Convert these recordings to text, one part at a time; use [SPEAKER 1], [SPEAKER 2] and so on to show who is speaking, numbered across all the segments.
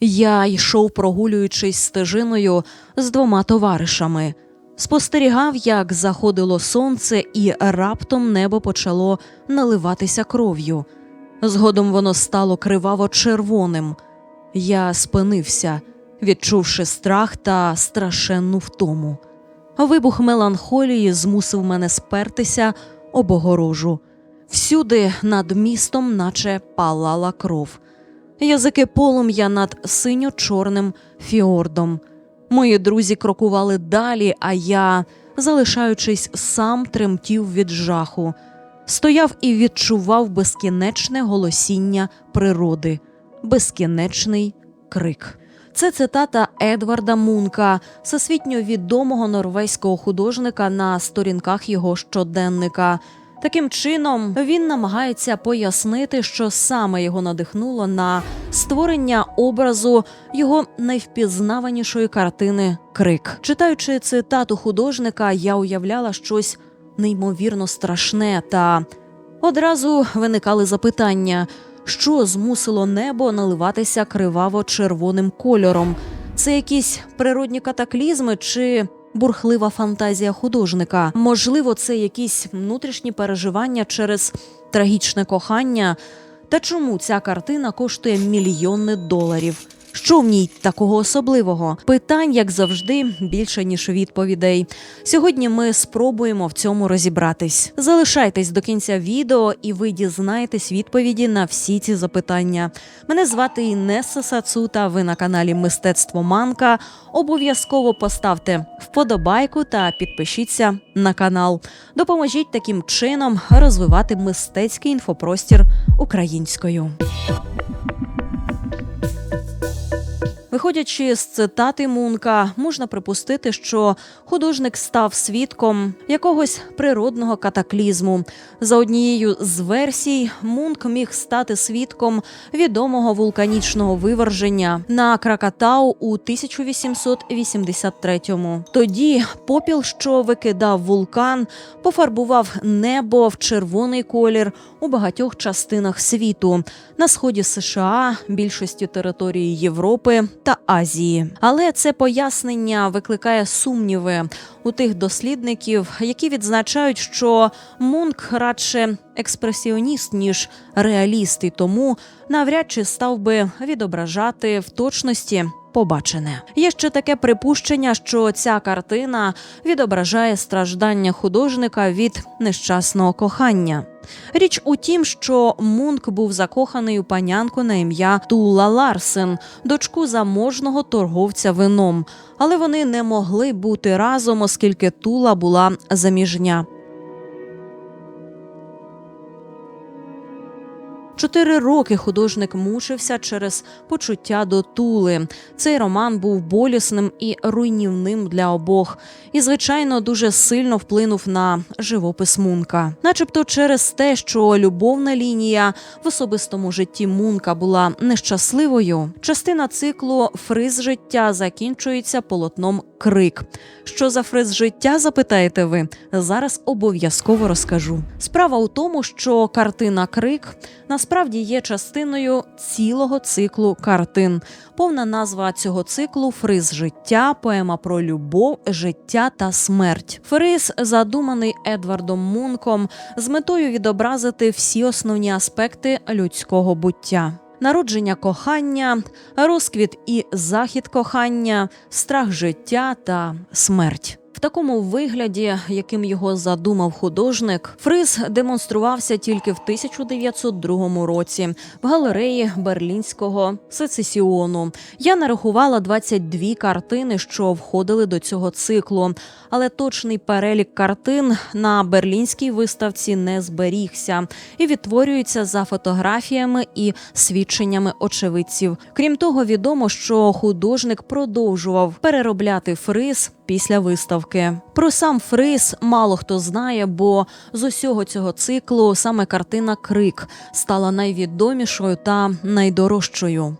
[SPEAKER 1] Я йшов, прогулюючись стежиною з двома товаришами. Спостерігав, як заходило сонце, і раптом небо почало наливатися кров'ю. Згодом воно стало криваво червоним. Я спинився, відчувши страх та страшенну втому. Вибух меланхолії змусив мене спертися об огорожу. Всюди над містом, наче палала кров. Язики полум'я над синьо-чорним фіордом. Мої друзі крокували далі, а я, залишаючись сам, тремтів від жаху. Стояв і відчував безкінечне голосіння природи, безкінечний крик. Це цитата Едварда Мунка, всесвітньо відомого норвезького художника на сторінках його щоденника. Таким чином він намагається пояснити, що саме його надихнуло на створення образу його найвпізнаванішої картини Крик. Читаючи цитату художника, я уявляла щось неймовірно страшне, та одразу виникали запитання, що змусило небо наливатися криваво-червоним кольором. Це якісь природні катаклізми чи бурхлива фантазія художника? Можливо, це якісь внутрішні переживання через трагічне кохання. Та чому ця картина коштує мільйони доларів? Що в ній такого особливого? Питань, як завжди, більше ніж відповідей. Сьогодні ми спробуємо в цьому розібратись. Залишайтесь до кінця відео, і ви дізнаєтесь відповіді на всі ці запитання. Мене звати Інеса Сацута. Ви на каналі Мистецтво Манка. Обов'язково поставте вподобайку та підпишіться на канал. Допоможіть таким чином розвивати мистецький інфопростір українською. Виходячи з цитати Мунка, можна припустити, що художник став свідком якогось природного катаклізму. За однією з версій, Мунк міг стати свідком відомого вулканічного виверження на Кракатау у 1883-му. Тоді попіл, що викидав вулкан, пофарбував небо в червоний колір у багатьох частинах світу на сході США, більшості території Європи та Азії. Але це пояснення викликає сумніви у тих дослідників, які відзначають, що Мунк радше експресіоніст ніж реаліст, і тому навряд чи став би відображати в точності. Побачене є ще таке припущення, що ця картина відображає страждання художника від нещасного кохання. Річ у тім, що Мунк був закоханий у панянку на ім'я Тула Ларсен, дочку заможного торговця вином, але вони не могли бути разом, оскільки Тула була заміжня. Чотири роки художник мучився через почуття до Тули. Цей роман був болісним і руйнівним для обох, і, звичайно, дуже сильно вплинув на живопис Мунка. Начебто, через те, що любовна лінія в особистому житті Мунка була нещасливою, частина циклу Фриз життя закінчується полотном Крик. Що за фриз життя, запитаєте ви? Зараз обов'язково розкажу. Справа у тому, що картина Крик насправді є частиною цілого циклу картин. Повна назва цього циклу Фриз життя, поема про любов, життя та смерть. Фриз задуманий Едвардом Мунком з метою відобразити всі основні аспекти людського буття. Народження кохання, розквіт і захід кохання, страх життя та смерть. В такому вигляді, яким його задумав художник, фриз демонструвався тільки в 1902 році в галереї Берлінського сецесіону. Я нарахувала 22 картини, що входили до цього циклу, але точний перелік картин на берлінській виставці не зберігся і відтворюється за фотографіями і свідченнями очевидців. Крім того, відомо, що художник продовжував переробляти фриз після виставки. Про сам фриз мало хто знає, бо з усього цього циклу саме картина Крик стала найвідомішою та найдорожчою.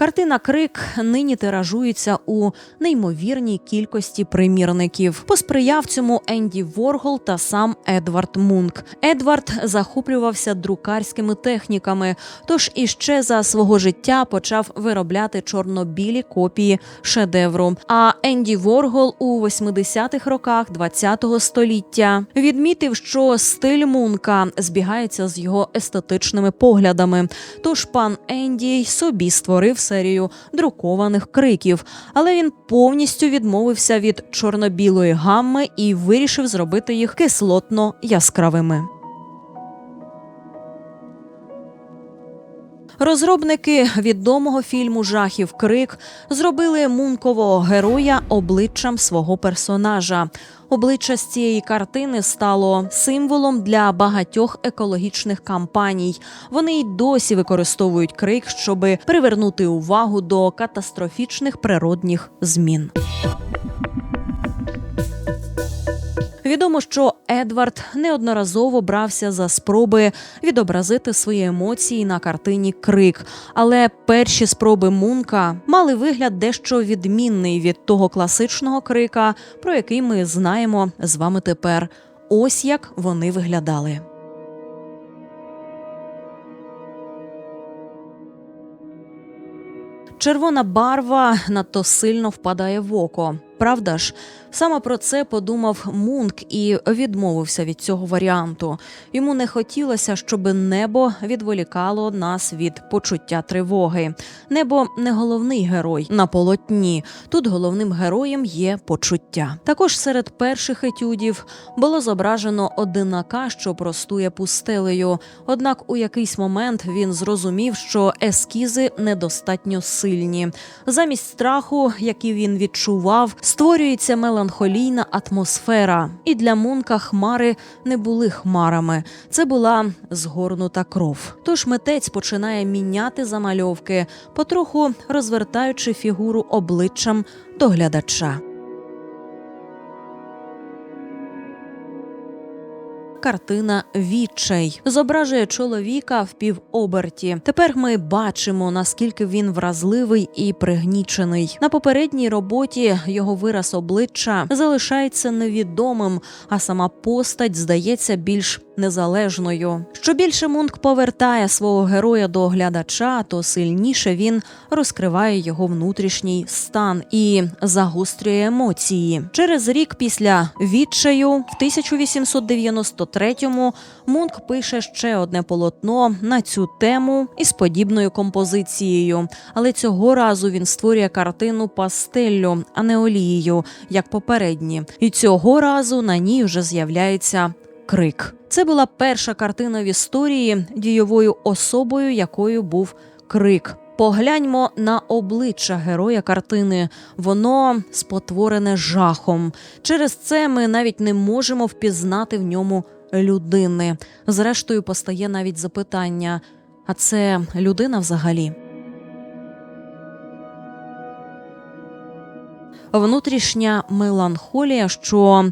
[SPEAKER 1] Картина Крик нині тиражується у неймовірній кількості примірників. Посприяв цьому Енді Воргол та сам Едвард Мунк. Едвард захоплювався друкарськими техніками, тож іще за свого життя почав виробляти чорно-білі копії шедевру. А Енді Воргол у 80-х роках ХХ століття відмітив, що стиль Мунка збігається з його естетичними поглядами. Тож пан Енді собі створив серію друкованих криків, але він повністю відмовився від чорно-білої гамми і вирішив зробити їх кислотно яскравими. Розробники відомого фільму Жахів Крик зробили мункового героя обличчям свого персонажа. Обличчя з цієї картини стало символом для багатьох екологічних кампаній. Вони й досі використовують крик, щоб привернути увагу до катастрофічних природних змін. Відомо, що Едвард неодноразово брався за спроби відобразити свої емоції на картині Крик, але перші спроби Мунка мали вигляд дещо відмінний від того класичного крика, про який ми знаємо з вами тепер. Ось як вони виглядали. Червона барва надто сильно впадає в око. Правда ж, саме про це подумав Мунк і відмовився від цього варіанту. Йому не хотілося, щоб небо відволікало нас від почуття тривоги. Небо не головний герой на полотні. Тут головним героєм є почуття. Також серед перших етюдів було зображено одинака, що простує пустелею. Однак у якийсь момент він зрозумів, що ескізи недостатньо сильні. Замість страху, який він відчував, створюється меланхолійна атмосфера. І для Мунка хмари не були хмарами. Це була згорнута кров. Тож митець починає міняти замальовки, потроху розвертаючи фігуру обличчям до глядача. Картина Відчай зображує чоловіка в півоберті. Тепер ми бачимо наскільки він вразливий і пригнічений. На попередній роботі його вираз обличчя залишається невідомим, а сама постать здається більш незалежною. Що більше Мунк повертає свого героя до глядача, то сильніше він розкриває його внутрішній стан і загострює емоції. Через рік після відчаю, в 1893-му Мунк пише ще одне полотно на цю тему із подібною композицією. Але цього разу він створює картину пастеллю, а не олією, як попередні. І цього разу на ній вже з'являється крик. Це була перша картина в історії дійовою особою, якою був крик. Погляньмо на обличчя героя картини. Воно спотворене жахом. Через це ми навіть не можемо впізнати в ньому людини. Зрештою, постає навіть запитання: а це людина взагалі? Внутрішня меланхолія, що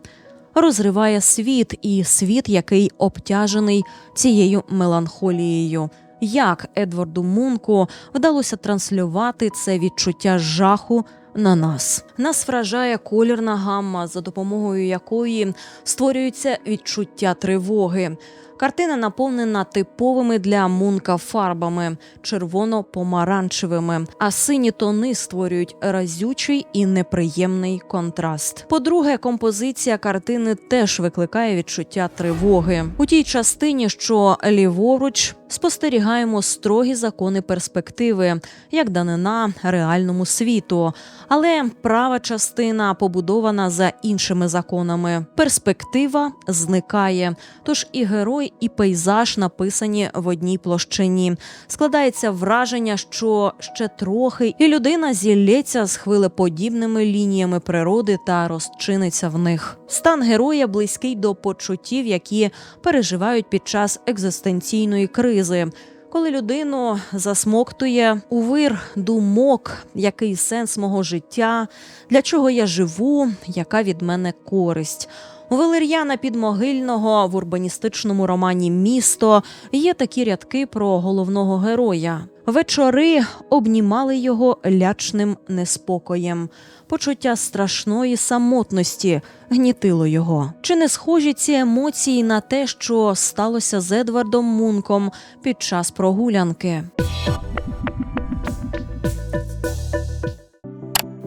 [SPEAKER 1] розриває світ, і світ, який обтяжений цією меланхолією. Як Едварду Мунку вдалося транслювати це відчуття жаху на нас? Нас вражає колірна гамма, за допомогою якої створюється відчуття тривоги. Картина наповнена типовими для мунка фарбами червоно-помаранчевими, а сині тони створюють разючий і неприємний контраст. По-друге, композиція картини теж викликає відчуття тривоги у тій частині, що ліворуч спостерігаємо строгі закони перспективи, як данина реальному світу. Але права частина побудована за іншими законами. Перспектива зникає. Тож і герой, і пейзаж написані в одній площині. Складається враження, що ще трохи, і людина зілється з хвилеподібними лініями природи та розчиниться в них. Стан героя близький до почуттів, які переживають під час екзистенційної кризи. Коли людину засмоктує у вир думок, який сенс мого життя, для чого я живу, яка від мене користь. Валер'яна Підмогильного в урбаністичному романі Місто є такі рядки про головного героя. Вечори обнімали його лячним неспокоєм. Почуття страшної самотності гнітило його. Чи не схожі ці емоції на те, що сталося з Едвардом Мунком під час прогулянки?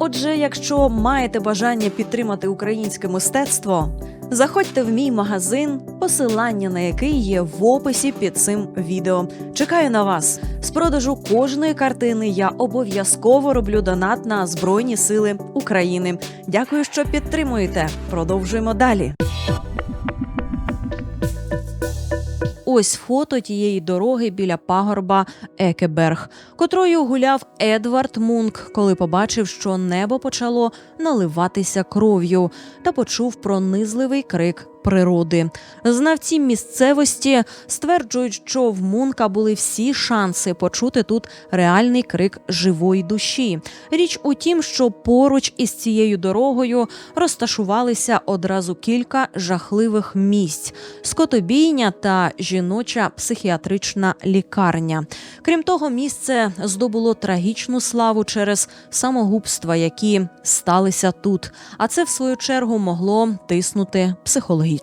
[SPEAKER 1] Отже, якщо маєте бажання підтримати українське мистецтво, заходьте в мій магазин, посилання на який є в описі під цим відео. Чекаю на вас. З продажу кожної картини я обов'язково роблю донат на Збройні Сили України. Дякую, що підтримуєте. Продовжуємо далі. Ось фото тієї дороги біля пагорба Екеберг, котрою гуляв Едвард Мунк, коли побачив, що небо почало наливатися кров'ю, та почув пронизливий крик природи. Знавці місцевості стверджують, що в Мунка були всі шанси почути тут реальний крик живої душі. Річ у тім, що поруч із цією дорогою розташувалися одразу кілька жахливих місць: скотобійня та жіноча психіатрична лікарня. Крім того, місце здобуло трагічну славу через самогубства, які сталися тут. А це в свою чергу могло тиснути психологічно.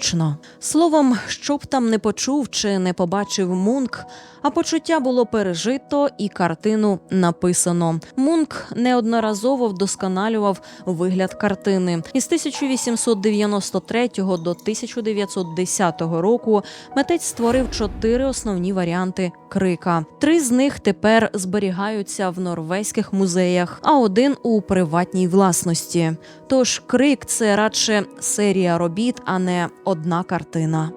[SPEAKER 1] Словом, що б там не почув чи не побачив Мунк, а почуття було пережито і картину написано. Мунк неодноразово вдосконалював вигляд картини. Із 1893 до 1910 року митець створив чотири основні варіанти крика. Три з них тепер зберігаються в норвезьких музеях, а один у приватній власності. Тож крик це радше серія робіт, а не одна картина.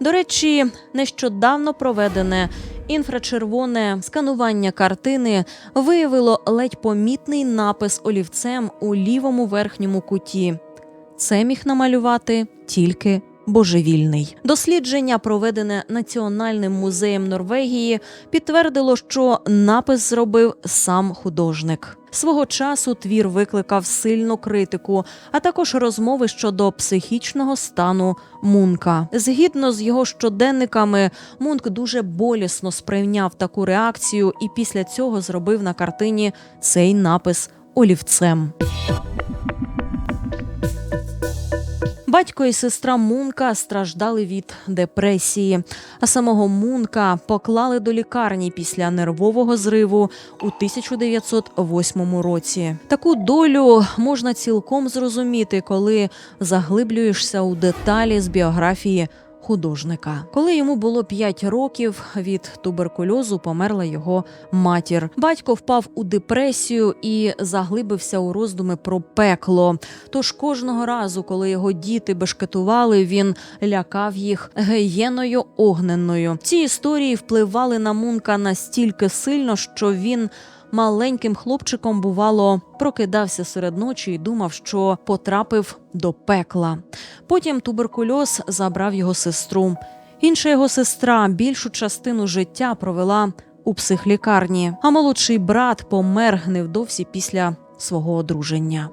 [SPEAKER 1] До речі, нещодавно проведене інфрачервоне сканування картини виявило ледь помітний напис олівцем у лівому верхньому куті. Це міг намалювати тільки божевільний. Дослідження, проведене Національним музеєм Норвегії, підтвердило, що напис зробив сам художник. Свого часу твір викликав сильну критику, а також розмови щодо психічного стану Мунка. Згідно з його щоденниками, Мунк дуже болісно сприйняв таку реакцію і після цього зробив на картині цей напис олівцем. Батько і сестра Мунка страждали від депресії, а самого Мунка поклали до лікарні після нервового зриву у 1908 році. Таку долю можна цілком зрозуміти, коли заглиблюєшся у деталі з біографії. Художника, коли йому було 5 років, від туберкульозу померла його матір. Батько впав у депресію і заглибився у роздуми про пекло. Тож кожного разу, коли його діти бешкетували, він лякав їх геєною огненною. Ці історії впливали на Мунка настільки сильно, що він. Маленьким хлопчиком, бувало, прокидався серед ночі і думав, що потрапив до пекла. Потім туберкульоз забрав його сестру. Інша його сестра більшу частину життя провела у психлікарні, а молодший брат помер невдовзі після свого одруження.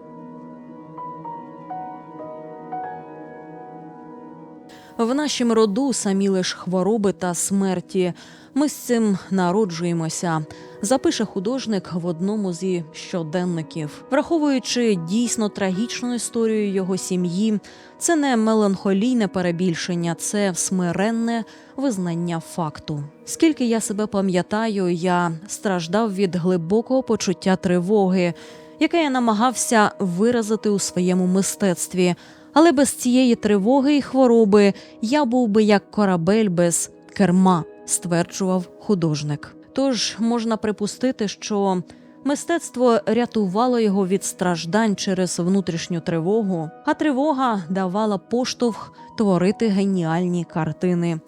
[SPEAKER 1] В нашім роду самі лиш хвороби та смерті. Ми з цим народжуємося, запише художник в одному зі щоденників, враховуючи дійсно трагічну історію його сім'ї, це не меланхолійне перебільшення, це смиренне визнання факту. Скільки я себе пам'ятаю, я страждав від глибокого почуття тривоги, яке я намагався виразити у своєму мистецтві. Але без цієї тривоги і хвороби я був би як корабель без керма, стверджував художник. Тож можна припустити, що мистецтво рятувало його від страждань через внутрішню тривогу, а тривога давала поштовх творити геніальні картини.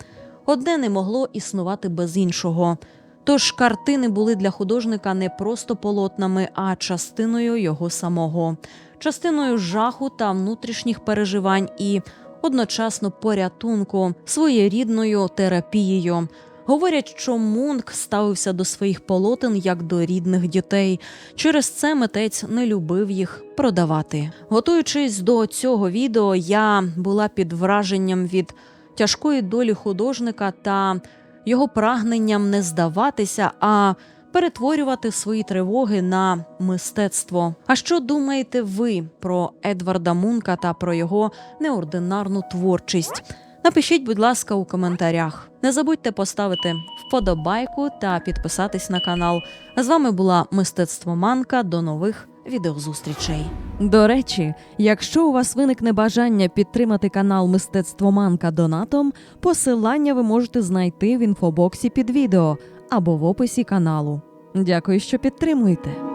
[SPEAKER 1] Одне не могло існувати без іншого. Тож картини були для художника не просто полотнами, а частиною його самого, частиною жаху та внутрішніх переживань і одночасно порятунку своєрідною терапією. Говорять, що Мунк ставився до своїх полотен як до рідних дітей. Через це митець не любив їх продавати. Готуючись до цього відео, я була під враженням від тяжкої долі художника та його прагненням не здаватися, а перетворювати свої тривоги на мистецтво. А що думаєте ви про Едварда Мунка та про його неординарну творчість? Напишіть, будь ласка, у коментарях. Не забудьте поставити вподобайку та підписатись на канал. З вами була Мистецтво Манка. До нових відеозустрічей.
[SPEAKER 2] До речі, якщо у вас виникне бажання підтримати канал Мистецтво Манка донатом, посилання ви можете знайти в інфобоксі під відео або в описі каналу. Дякую, що підтримуєте.